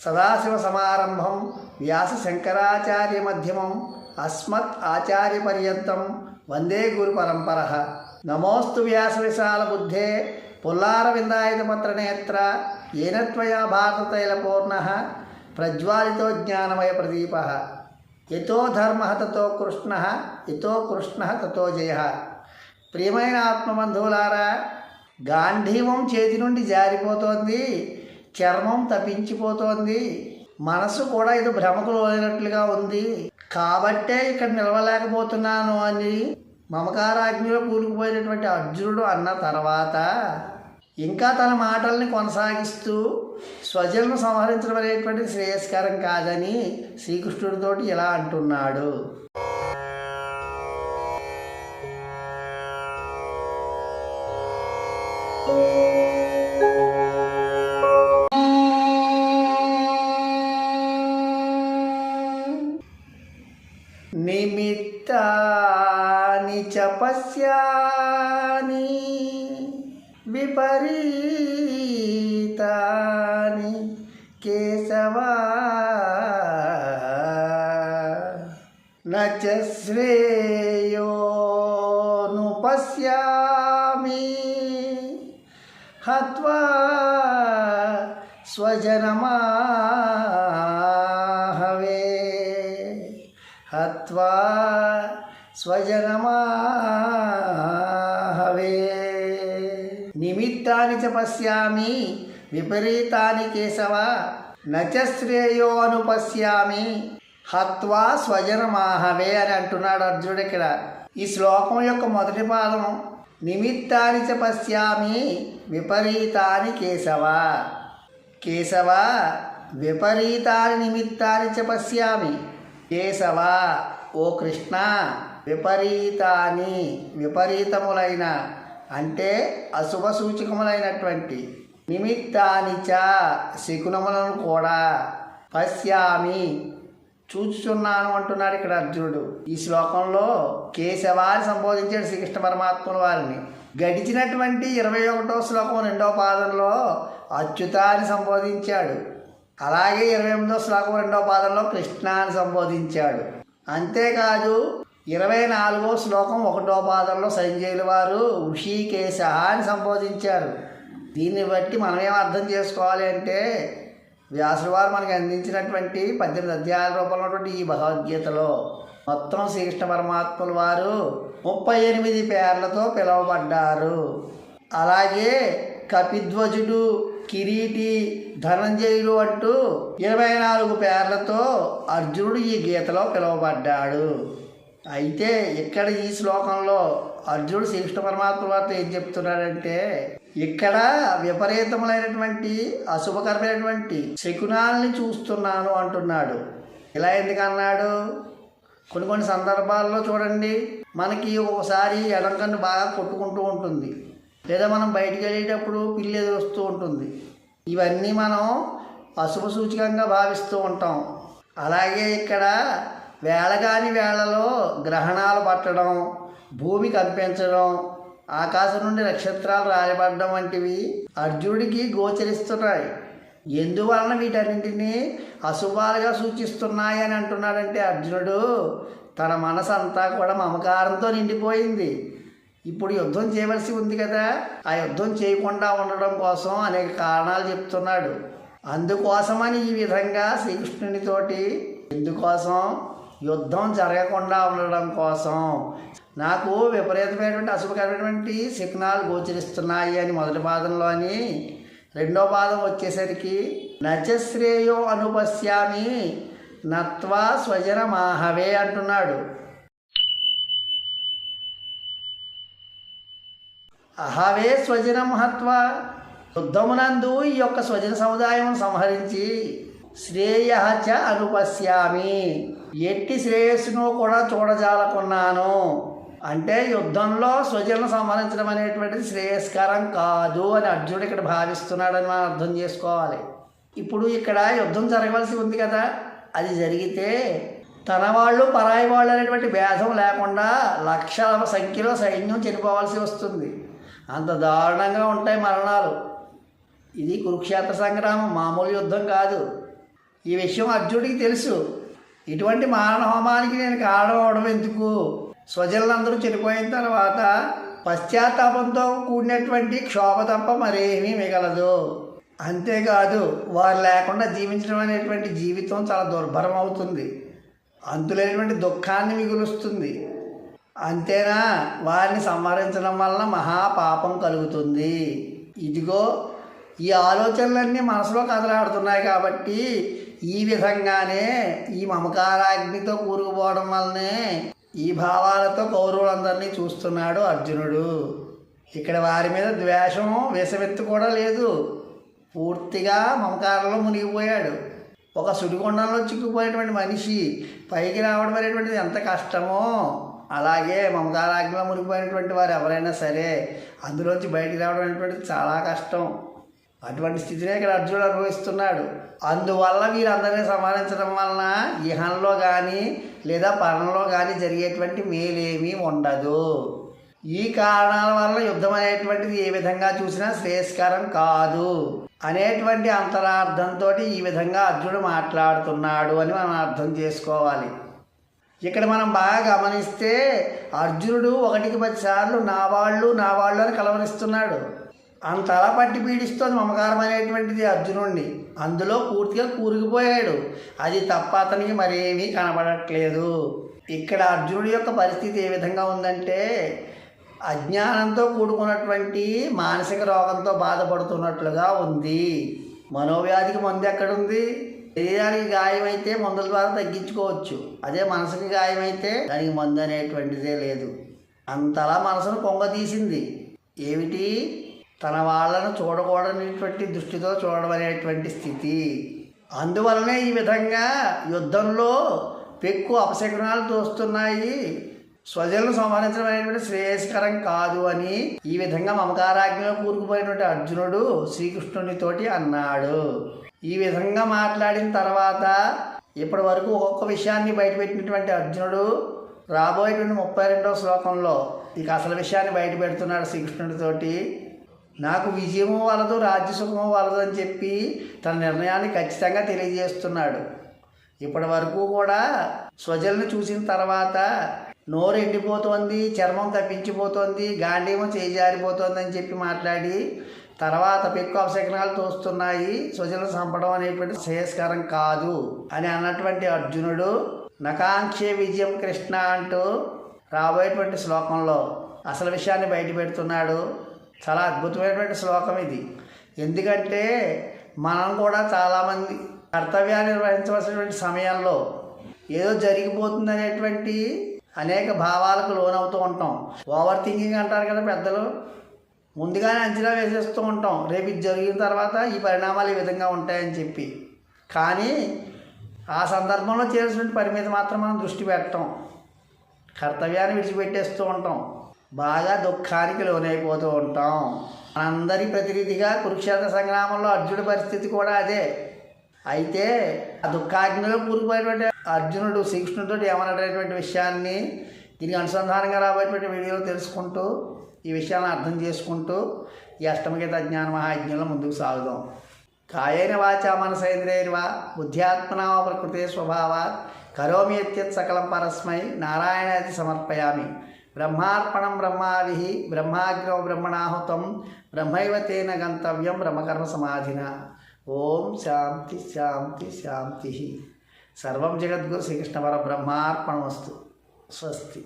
సదాశివ సమారంభం వ్యాస శంకరాచార్య మధ్యమం అస్మత్ ఆచార్య పర్యంతం వందే గురు పరంపర నమోస్తు వ్యాస విశాల బుద్ధే పుల్లార విందాయుధ పత్రనేత్ర ఏనత్వయా భారతతైలపూర్ణ ప్రజ్వాలితో జ్ఞానమయ ప్రదీప. ఎతో ధర్మ తతో కృష్ణ యతో కృష్ణ తతో జయ. ప్రియమైన ఆత్మబంధువులారా గాంధీవం చేతి నుండి జారిపోతోంది. చర్మం తప్పించిపోతోంది. మనసు కూడా ఇది భ్రమకు లోనట్లుగా ఉంది. కాబట్టే ఇక్కడ నిలవలేకపోతున్నాను అని మమకారాగ్నిలో కూలిపోయినటువంటి అర్జునుడు అన్న తర్వాత ఇంకా తన మాటల్ని కొనసాగిస్తూ స్వజలను సంహరించడం అనేటువంటి శ్రేయస్కరం కాదని శ్రీకృష్ణుడితోటి ఇలా అంటున్నాడు. నిమిత్తాని చపస్యాని విపరీతాని కేశవా నచ శ్రేయోను పశ్యామి హత్వా స్వజనమా హత్వా స్వజనమాహవే నిమిత్తాన్ని చ పశ్యామి విపరీతాని కేశవ నచ శ్రేయో అనుపశ్యామి హత్వా స్వజనమాహవే అని అంటున్నాడు అర్జునుడు ఇక్కడ. ఈ శ్లోకం యొక్క మొదటి పాదం నిమిత్తాని చ పశ్యామి విపరీతాని కేశవ. కేశవ విపరీతాని నిమిత్తాన్ని చ పశ్యామి కేశవ. ఓ కృష్ణ విపరీతాని విపరీతములైన అంటే అశుభ సూచకములైనటువంటి నిమిత్తానిచ శకునములను కూడా పశ్యామి చూచుచున్నాను అంటున్నాడు ఇక్కడ అర్జునుడు. ఈ శ్లోకంలో కేశవాన్ని సంబోధించాడు శ్రీకృష్ణ పరమాత్ముల వారిని. గడిచినటువంటి ఇరవై ఒకటో శ్లోకం రెండవ పాదంలో అచ్యుతాన్ని సంబోధించాడు. అలాగే ఇరవై ఎనిమిదో శ్లోకం రెండవ పాదంలో కృష్ణాన్ని సంబోధించాడు. అంతేకాదు ఇరవై నాలుగో శ్లోకం ఒకటో పాదంలో సంజయుల వారు ఋషికేశ అని సంబోధించారు. దీన్ని బట్టి మనం ఏం అర్థం చేసుకోవాలి అంటే వ్యాసుల వారు మనకి అందించినటువంటి పద్దెనిమిది అధ్యాయాల రూపంలో ఉన్నటువంటి ఈ భగవద్గీతలో మొత్తం శ్రీకృష్ణ పరమాత్ముల వారు ముప్పై ఎనిమిది పేర్లతో పిలువబడ్డారు. అలాగే కపిధ్వజుడు కిరీటి ధనంజయులు అంటూ ఇరవై నాలుగు పేర్లతో అర్జునుడు ఈ గీతలో పిలువబడ్డాడు. అయితే ఇక్కడ ఈ శ్లోకంలో అర్జునుడు శ్రీకృష్ణ పరమాత్మ వారితో ఏం చెప్తున్నాడంటే ఇక్కడ విపరీతములైనటువంటి అశుభకరమైనటువంటి శకునాల్ని చూస్తున్నాను అంటున్నాడు. ఇలా ఎందుకన్నాడు కొన్ని కొన్ని సందర్భాల్లో చూడండి మనకి ఒకసారి ఎడం కన్ను బాగా కొట్టుకుంటూ ఉంటుంది. లేదా మనం బయటికి వెళ్ళేటప్పుడు పిల్లి ఎదురొస్తూ ఉంటుంది. ఇవన్నీ మనం అశుభ సూచకంగా భావిస్తూ ఉంటాం. అలాగే ఇక్కడ వేళగాని వేళలో గ్రహణాలు పట్టడం భూమి కంపించడం ఆకాశం నుండి నక్షత్రాలు రాయబడడం వంటివి అర్జునుడికి గోచరిస్తున్నాయి. ఎందువలన వీటన్నింటినీ అశుభాలుగా సూచిస్తున్నాయి అని అంటున్నాడంటే అర్జునుడు తన మనసు అంతా కూడా మమకారంతో నిండిపోయింది. ఇప్పుడు యుద్ధం చేయవలసి ఉంది కదా. ఆ యుద్ధం చేయకుండా ఉండడం కోసం అనేక కారణాలు చెప్తున్నాడు. అందుకోసమని ఈ విధంగా శ్రీకృష్ణునితోటి ఎందుకోసం యుద్ధం జరగకుండా ఉండడం కోసం నాకు విపరీతమైనటువంటి అశుభకరమైనటువంటి శకునాలు గోచరిస్తున్నాయి అని మొదటి పాదంలోని రెండో పాదం వచ్చేసరికి నచశ్రేయో అనుపశ్యామి నత్వా స్వజన మాహవే అంటున్నాడు. అహవే స్వజన మహత్వ. యుద్ధమునందు ఈ యొక్క స్వజన సముదాయం సంహరించి శ్రేయ చ అనుపశ్యామి. ఎట్టి శ్రేయస్సును కూడా చూడజాలకున్నాను. అంటే యుద్ధంలో స్వజలను సంహరించడం అనేటువంటిది శ్రేయస్కరం కాదు అని అర్జునుడు ఇక్కడ భావిస్తున్నాడని మనం అర్థం చేసుకోవాలి. ఇప్పుడు ఇక్కడ యుద్ధం జరగవలసి ఉంది కదా. అది జరిగితే తన వాళ్ళు పరాయి వాళ్ళు అనేటువంటి భేదం లేకుండా లక్షల సంఖ్యలో సైన్యం చనిపోవాల్సి వస్తుంది. అంత దారుణంగా ఉంటాయి మరణాలు. ఇది కురుక్షేత్ర సంగ్రామం మామూలు యుద్ధం కాదు. ఈ విషయం అర్జునుడికి తెలుసు. ఇటువంటి మారణ హోమానికి నేను కారణం అవడం ఎందుకు? స్వజనులందరూ చనిపోయిన తర్వాత పశ్చాత్తాపంతో కూడినటువంటి క్షోభ తప్ప మరేమీ మిగలదు. అంతేకాదు వారు లేకుండా జీవించడం అనేటువంటి జీవితం చాలా దుర్భరం అవుతుంది అంతులేనటువంటి దుఃఖాన్ని మిగులుస్తుంది. అంతేనా? వారిని సంహరించడం వలన మహాపాపం కలుగుతుంది. ఇదిగో ఈ ఆలోచనలన్నీ మనసులో కదలాడుతున్నాయి కాబట్టి ఈ విధంగానే ఈ మమకారాగ్నితో కూరుకుపోవడం వల్లనే ఈ భావాలతో కౌరవులందరినీ చూస్తున్నాడు అర్జునుడు. ఇక్కడ వారి మీద ద్వేషం విషమెత్తు కూడా లేదు. పూర్తిగా మమకారంలో మునిగిపోయాడు. ఒక సుడికొండంలో చిక్కుపోయినటువంటి మనిషి పైకి రావడం అనేటువంటిది ఎంత కష్టమో. అలాగే మమతారాజ్ఞలో మునిగిపోయినటువంటి వారు ఎవరైనా సరే అందులోంచి బయటికి రావడం అనేటువంటిది చాలా కష్టం. అటువంటి స్థితినే ఇక్కడ అర్జునుడు అనుభవిస్తున్నాడు. అందువల్ల వీరందరినీ సమానించడం వలన ఇహంలో కానీ లేదా పరంలో కానీ జరిగేటువంటి మేలేమీ ఉండదు. ఈ కారణాల వల్ల యుద్ధం అనేటువంటిది ఏ విధంగా చూసినా శ్రేయస్కరం కాదు. అనేటువంటి అంతరార్థంతో ఈ విధంగా అర్జునుడు మాట్లాడుతున్నాడు అని మనం అర్థం చేసుకోవాలి. ఇక్కడ మనం బాగా గమనిస్తే అర్జునుడు ఒకటికి పది సార్లు నా వాళ్ళు నా వాళ్ళు అని కలవరిస్తున్నాడు. అంతలా పట్టి పీడిస్తోంది మమకారం అనేటువంటిది అర్జునుడిని అందులో పూర్తిగా కూరుకుపోయాడు. అది తప్ప అతనికి మరేమీ కనబడట్లేదు. ఇక్కడ అర్జునుడి యొక్క పరిస్థితి ఏ విధంగా ఉందంటే అజ్ఞానంతో కూడుకున్నటువంటి మానసిక రోగంతో బాధపడుతున్నట్లుగా ఉంది. మనోవ్యాధికి మందు ఎక్కడుంది? శరీరానికి గాయమైతే మందుల ద్వారా తగ్గించుకోవచ్చు. అదే మనసుకి గాయమైతే దానికి మందు అనేటువంటిదే లేదు. అంతలా మనసును పొంగతీసింది. ఏమిటి? తన వాళ్ళను చూడకూడనటువంటి దృష్టితో చూడడం అనేటువంటి స్థితి. అందువలనే ఈ విధంగా యుద్ధంలో పెక్కు అపశకునాలు తోస్తున్నాయి. స్వజలను సంహరించడం అనేటువంటి శ్రేయస్కరం కాదు అని ఈ విధంగా మమకారాజ్ఞలో కూరుకుపోయినటువంటి అర్జునుడు శ్రీకృష్ణునితోటి అన్నాడు. ఈ విధంగా మాట్లాడిన తర్వాత ఇప్పటి వరకు ఒక్కొక్క విషయాన్ని బయటపెట్టినటువంటి అర్జునుడు రాబోయేటువంటి ముప్పై రెండవ శ్లోకంలో ఇక అసలు విషయాన్ని బయట పెడుతున్నాడు శ్రీకృష్ణుడితోటి నాకు విజయము వలదు రాజ్యసుఖము వలదు అని చెప్పి తన నిర్ణయాన్ని ఖచ్చితంగా తెలియజేస్తున్నాడు. ఇప్పటి వరకు కూడా స్వజల్ని చూసిన తర్వాత నోరు ఎండిపోతోంది చర్మం తప్పించిపోతోంది గాంధీమం చేజారిపోతోంది అని చెప్పి మాట్లాడి తర్వాత పెక్కు అపశకనాలు తోస్తున్నాయి స్వజలను చంపడం అనేటువంటి శ్రేయస్కరం కాదు అని అన్నటువంటి అర్జునుడు నకాంక్షే విజయం కృష్ణ అంటూ రాబోయేటువంటి శ్లోకంలో అసలు విషయాన్ని బయటపెడుతున్నాడు చాలా అద్భుతమైనటువంటి శ్లోకం ఇది. ఎందుకంటే మనం కూడా చాలామంది కర్తవ్యాన్ని నిర్వహించవలసినటువంటి సమయంలో ఏదో జరిగిపోతుంది అనేటువంటి అనేక భావాలకు లోనవుతూ ఉంటాం. ఓవర్ థింకింగ్ అంటారు కదా పెద్దలు. ముందుగానే అంచనా వేసేస్తూ ఉంటాం. రేపు ఇది జరిగిన తర్వాత ఈ పరిణామాలు ఈ విధంగా ఉంటాయని చెప్పి. కానీ ఆ సందర్భంలో చేయాల్సిన పని మీద మాత్రం మనం దృష్టి పెట్టం. కర్తవ్యాన్ని విడిచిపెట్టేస్తూ ఉంటాం. బాగా దుఃఖానికి లోనైపోతూ ఉంటాం. మనందరి ప్రతినిధిగా కురుక్షేత్ర సంగ్రామంలో అర్జునుడి పరిస్థితి కూడా అదే. అయితే ఆ దుఃఖాగ్నిలో కూరుకుపోయినటువంటి అర్జునుడు శ్రీకృష్ణుడితో ఏమన్నటువంటి విషయాన్ని దీనికి అనుసంధానంగా రాబోయేటువంటి వీడియోలో తెలుసుకుంటూ ఈ విషయాలను అర్థం చేసుకుంటూ ఈ అష్టమగీత జ్ఞాన మహాయజ్ఞంలో ముందుకు సాగుదాం. కాయైన వాచా మనసేంద్రియర్వా బుద్ధ్యాత్మనామ ప్రకృతి ప్రకృతే స్వభావాత్ కరోమి సకలం పరస్మై నారాయణాది సమర్పయామి. బ్రహ్మార్పణం బ్రహ్మాది బ్రహ్మాగ్రో బ్రహ్మణాహుతం బ్రహ్మైవ తేన గంతవ్యం బ్రహ్మకర్మ సమాధిన. ఓం శాంతి శాంతి శాంతి. సర్వం జగద్గురు శ్రీకృష్ణ పరబ్రహ్మార్పణ వస్తు స్వస్తి.